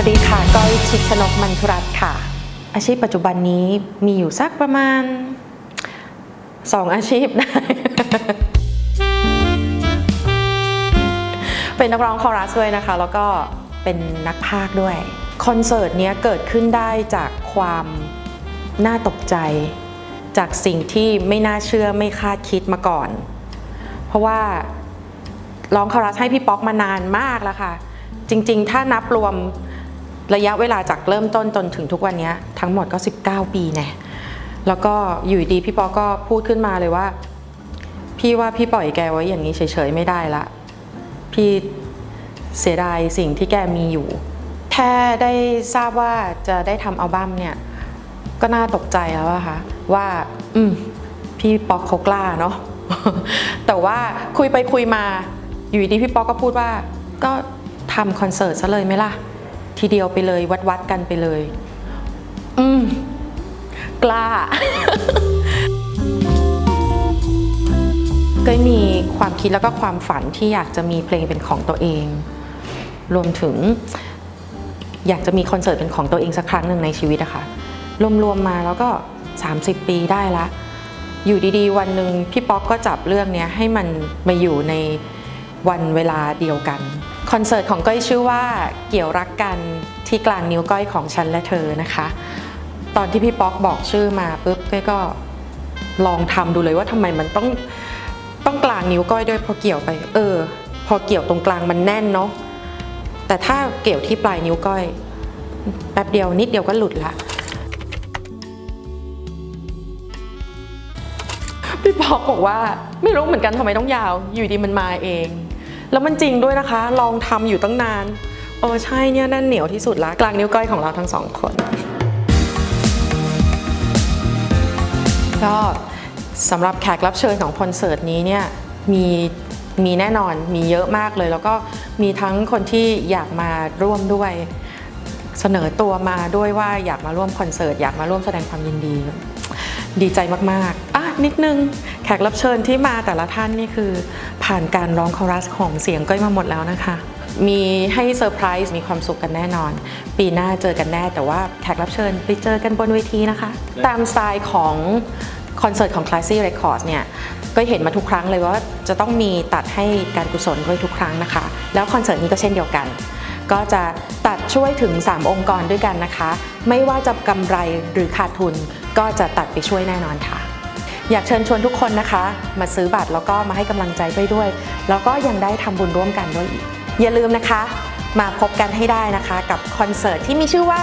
วัสดีค่ะ ก้อยชิดชนกมันทุรัตค่ะ อาชีพปัจจุบันนี้มีอยู่สักประมาณสองอาชีพได้เป็นนักร้องคอรัสด้วยนะคะ แล้วก็เป็นนักพากย์ด้วย คอนเสิร์ตเนี้ยเกิดขึ้นได้จากความน่าตกใจ จากสิ่งที่ไม่น่าเชื่อไม่คาดคิดมาก่อน เพราะว่าร้องคอรัสให้พี่ป๊อกมานานมากแล้วค่ะ จริง ๆ ถ้านับรวม ระยะเวลาจากเริ่มต้นจนถึงทุกวันนี้ทั้งหมดก็ 19 ปีแน่แล้วก็อยู่ดีพี่ปอกก็พูดขึ้นมาเลยว่า พี่ว่าพี่ปล่อยแกไว้อย่างนี้เฉยๆไม่ได้ละ พี่เสียดายสิ่งที่แกมีอยู่ แค่ได้ทราบว่าจะได้ทำอัลบั้มเนี่ย ก็น่าตกใจแล้วอะค่ะว่า อืม พี่ป๊อกเขากล้าเนาะแต่ว่าคุยไปคุยมา อยู่ดีพี่ป๊อกก็พูดว่า ก็ทำคอนเสิร์ตซะเลยไหมล่ะ ทีเดียวไปเลยวัดวัดๆกันไปเลย อืม กล้า ก็มีความคิดแล้วก็ความฝันที่อยากจะมีเพลงเป็นของตัวเอง รวมถึง อยากจะมีคอนเสิร์ตเป็นของตัวเองสักครั้งหนึ่งในชีวิตอะค่ะรวมๆมาแล้วก็ 30 ปีได้ละ อยู่ดีๆ วันหนึ่งพี่ป๊อกก็จับเรื่องเนี้ยให้มันมาอยู่ใน วันเวลาเดียวกัน คอนเสิร์ตของก้อยชื่อว่าเกี่ยวรักกันที่กลางนิ้วก้อยของฉันและเธอนะคะ ตอนที่พี่ป๊อกบอกชื่อมาปุ๊บก้อยก็ลองทำดูเลยว่าทำไมมันต้องต้องกลางนิ้วก้อยด้วยพอเกี่ยวไป เออ พอเกี่ยวตรงกลางมันแน่นเนาะแต่ถ้าเกี่ยวที่ปลายนิ้วก้อยแป๊บเดียวนิดเดียวก็หลุดละพี่ป๊อกบอกว่าไม่รู้เหมือนกันทำไมต้องยาว อยู่ดีมันมาเอง แล้วมันจริงด้วยนะคะ ลองทำอยู่ตั้งนาน เออใช่เนี่ยแน่นเหนียวที่สุดละกลางนิ้วก้อยของเราทั้งสองคนก็สำหรับแขกรับเชิญของคอนเสิร์ตนี้เนี่ยมีมีแน่นอนมีเยอะมากเลย แล้วก็มีทั้งคนที่อยากมาร่วมด้วย เสนอตัวมาด้วยว่าอยากมาร่วมคอนเสิร์ตอยากมาร่วมแสดงความยินดี ดีใจมากๆอะนิดนึง ขกรับเชิญที่มาแต่ละท่านนี่คือ ผ่านการร้องคอรัสของเสียงก้อยมาหมดแล้วนะคะ มีให้เซอร์ไพรส์มีความสุขกันแน่นอน ปีหน้าเจอกันแน่แต่ว่าแขกรับเชิญไปเจอกันบนเวทีนะคะ ตามสไตล์ของคอนเสิร์ตของ Classy Records เนี่ยก็เห็นมาทุกครั้งเลยว่าจะต้องมีตัดให้การกุศลด้วยทุกครั้งนะคะ แล้วคอนเสิร์ตนี้ก็เช่นเดียวกัน ก็จะตัดช่วยถึง 3 องค์กรด้วยกันนะคะ ไม่ว่าจะกำไรหรือขาดทุนก็จะตัดไปช่วยแน่นอนค่ะ อยากเชิญชวนทุกคนนะคะ มาซื้อบัตรแล้วก็มาให้กำลังใจด้วยด้วย แล้วก็ยังได้ทำบุญร่วมกันด้วยอีก อย่าลืมนะคะ มาพบกันให้ได้นะคะ กับคอนเสิร์ตที่มีชื่อว่า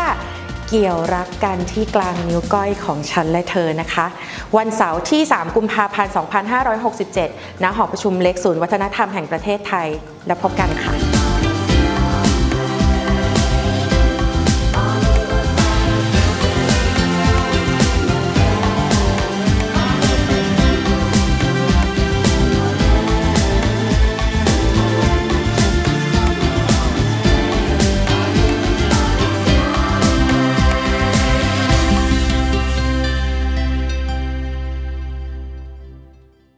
เกี่ยวรักกันที่กลางนิ้วก้อยของฉันและเธอนะคะ วันเสาร์ที่ 3 กุมภาพันธ์ 2567 ณ หอประชุมเล็กศูนย์วัฒนธรรมแห่งประเทศไทย แล้วพบกันค่ะ